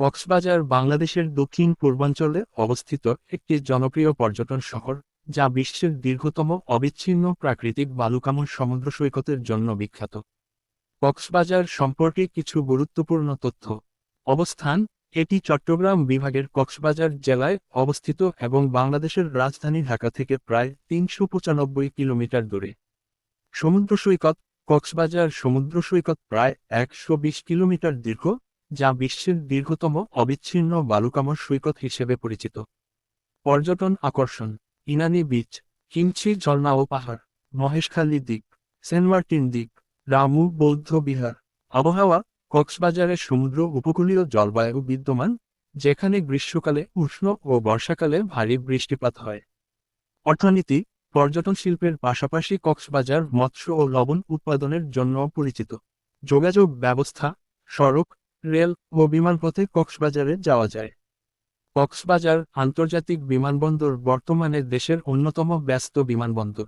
কক্সবাজার বাংলাদেশের দক্ষিণ পূর্বাঞ্চলে অবস্থিত একটি জনপ্রিয় পর্যটন শহর, যা বিশ্বের দীর্ঘতম অবিচ্ছিন্ন প্রাকৃতিক বালুকাময় সমুদ্র সৈকতের জন্য বিখ্যাত। কক্সবাজার সম্পর্কে কিছু গুরুত্বপূর্ণ তথ্য। অবস্থান, এটি চট্টগ্রাম বিভাগের কক্সবাজার জেলায় অবস্থিত এবং বাংলাদেশের রাজধানী ঢাকা থেকে প্রায় তিনশো পঁচানব্বই কিলোমিটার দূরে। সমুদ্র সৈকত, কক্সবাজার সমুদ্র সৈকত প্রায় একশো বিশ কিলোমিটার দীর্ঘ যা বিশ্বের দীর্ঘতম অবিচ্ছিন্ন বালুকাময় সৈকত হিসেবে পরিচিত। পর্যটন আকর্ষণ, ইনানি বিচ কিমছি ঝর্ণা ও পাহাড়, মহেশখালী দ্বীপ, সেন্ট মার্টিন দ্বীপ, রামু বৌদ্ধ বিহার, আবহাওয়া, কক্সবাজারের সমুদ্র উপকূলীয় জলবায়ু বিদ্যমান, যেখানে গ্রীষ্মকালে উষ্ণ ও বর্ষাকালে ভারী বৃষ্টিপাত হয়। অর্থনীতি, পর্যটন শিল্পের পাশাপাশি কক্সবাজার মৎস্য ও লবণ উৎপাদনের জন্য পরিচিত। যোগাযোগ ব্যবস্থা, সড়ক রেল ও বিমানপথে কক্সবাজারে যাওয়া যায়। কক্সবাজার আন্তর্জাতিক বিমানবন্দর বর্তমানে দেশের অন্যতম ব্যস্ত বিমানবন্দর।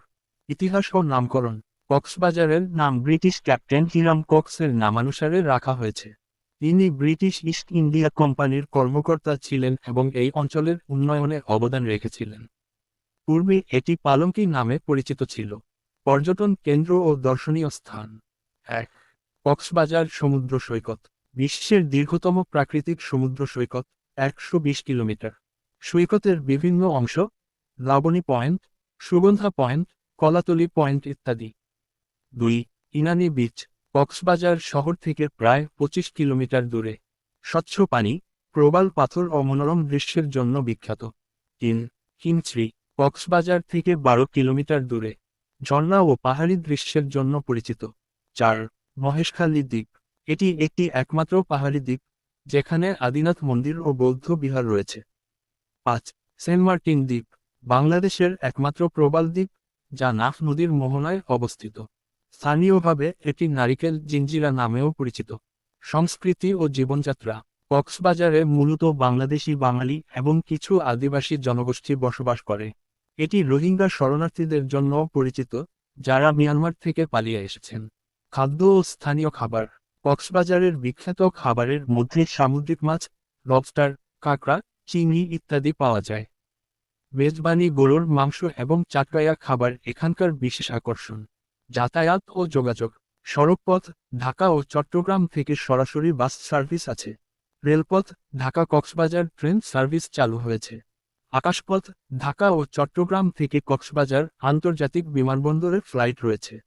ইতিহাস ও নামকরণ। কক্সবাজারের নাম ব্রিটিশ ক্যাপ্টেন হিরাম কক্সের নামানুসারে রাখা হয়েছে। তিনি ব্রিটিশ ইস্ট ইন্ডিয়া কোম্পানির কর্মকর্তা ছিলেন এবং এই অঞ্চলের উন্নয়নে অবদান রেখেছিলেন। পূর্বে এটি পালঙ্কি নামে পরিচিত ছিল। পর্যটন কেন্দ্র ও দর্শনীয় স্থান। এক, কক্সবাজার সমুদ্র সৈকত। বিশ্বের দীর্ঘতম প্রাকৃতিক সমুদ্র সৈকত, একশো বিশ কিলোমিটার। সৈকতের বিভিন্ন অংশ, Laboni point, Sugandha point, Kolatoli point ইত্যাদি। দুই, ইনানি বিচ, কক্সবাজার শহর থেকে প্রায় পঁচিশ কিলোমিটার দূরে। স্বচ্ছ পানি, প্রবাল পাথর ও মনোরম দৃশ্যের জন্য বিখ্যাত। তিন কিমশ্রী কক্সবাজার থেকে বারো কিলোমিটার দূরে। ঝর্ণা ও পাহাড়ি দৃশ্যের জন্য পরিচিত। চার, মহেশখালী দ্বীপ। এটি একটি একমাত্র পাহাড়ি দ্বীপ, যেখানে আদিনাথ মন্দির ও বৌদ্ধ বিহার রয়েছে। পাঁচ, সেন্ট মার্টিন দ্বীপ, বাংলাদেশের একমাত্র প্রবাল দ্বীপ, যা নাফ নদীর মোহনায় অবস্থিত। স্থানীয়ভাবে এটি নারিকেল জিঞ্জিরা নামেও পরিচিত। সংস্কৃতি ও জীবনযাত্রা, কক্সবাজারে মূলত বাংলাদেশি বাঙালি এবং কিছু আদিবাসী জনগোষ্ঠী বসবাস করে। এটি রোহিঙ্গা শরণার্থীদের জন্য পরিচিত, যারা মিয়ানমার থেকে পালিয়ে এসেছেন। খাদ্য ও স্থানীয় খাবার কক্সবাজারের বিখ্যাত খাবারের মধ্যে সামুদ্রিক মাছ লবস্টার কাঁকড়া, চিংড়ি ইত্যাদি পাওয়া যায়। মেজবানি গরুর মাংস এবং চাটকায়া খাবার এখানকার বিশেষ আকর্ষণ। যাতায়াত ও যোগাযোগ। সড়কপথ, ঢাকা ও চট্টগ্রাম থেকে সরাসরি বাস সার্ভিস আছে। রেলপথ, ঢাকা কক্সবাজার ট্রেন সার্ভিস চালু হয়েছে। আকাশপথ, ঢাকা ও চট্টগ্রাম থেকে কক্সবাজার আন্তর্জাতিক বিমানবন্দরের ফ্লাইট রয়েছে।